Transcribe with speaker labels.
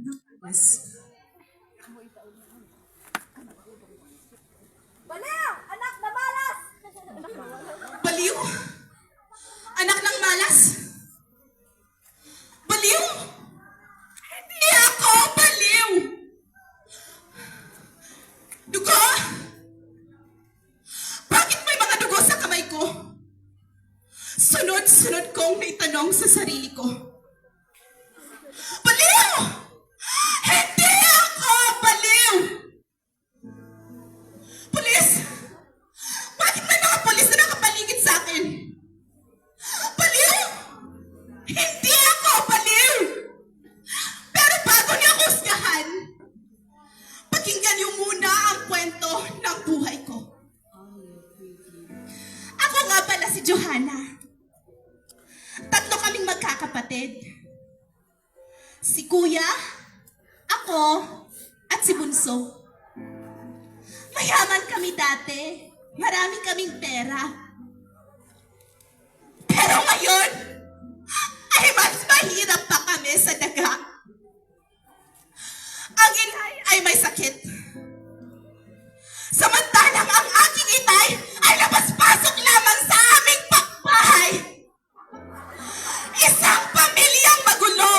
Speaker 1: Yes.
Speaker 2: Baliw! Anak na balas!
Speaker 1: Baliw? Anak ng malas? Baliw? Hindi ako baliw! Dugo? Bakit may mga dugo sa kamay ko? Sunod-sunod kong naitanong sa sarili ko. Pulis! Bakit may mga pulis na nakapaligid sa akin? Baliw! Hindi ako baliw! Pero bago niyo ako husgahan, pakinggan niyo muna ang kwento ng buhay ko. Ako nga pala si Johanna. Tatlo kaming magkakapatid. Si Kuya, ako, at si Bunso. Mayaman kami dati. Marami kaming pera. Pero ngayon, ay mas mahirap pa kami sa daga. Ang inay ay may sakit. Samantalang ang aking inay ay labas-pasok lamang sa aming pakbahay. Isang pamilyang magulo.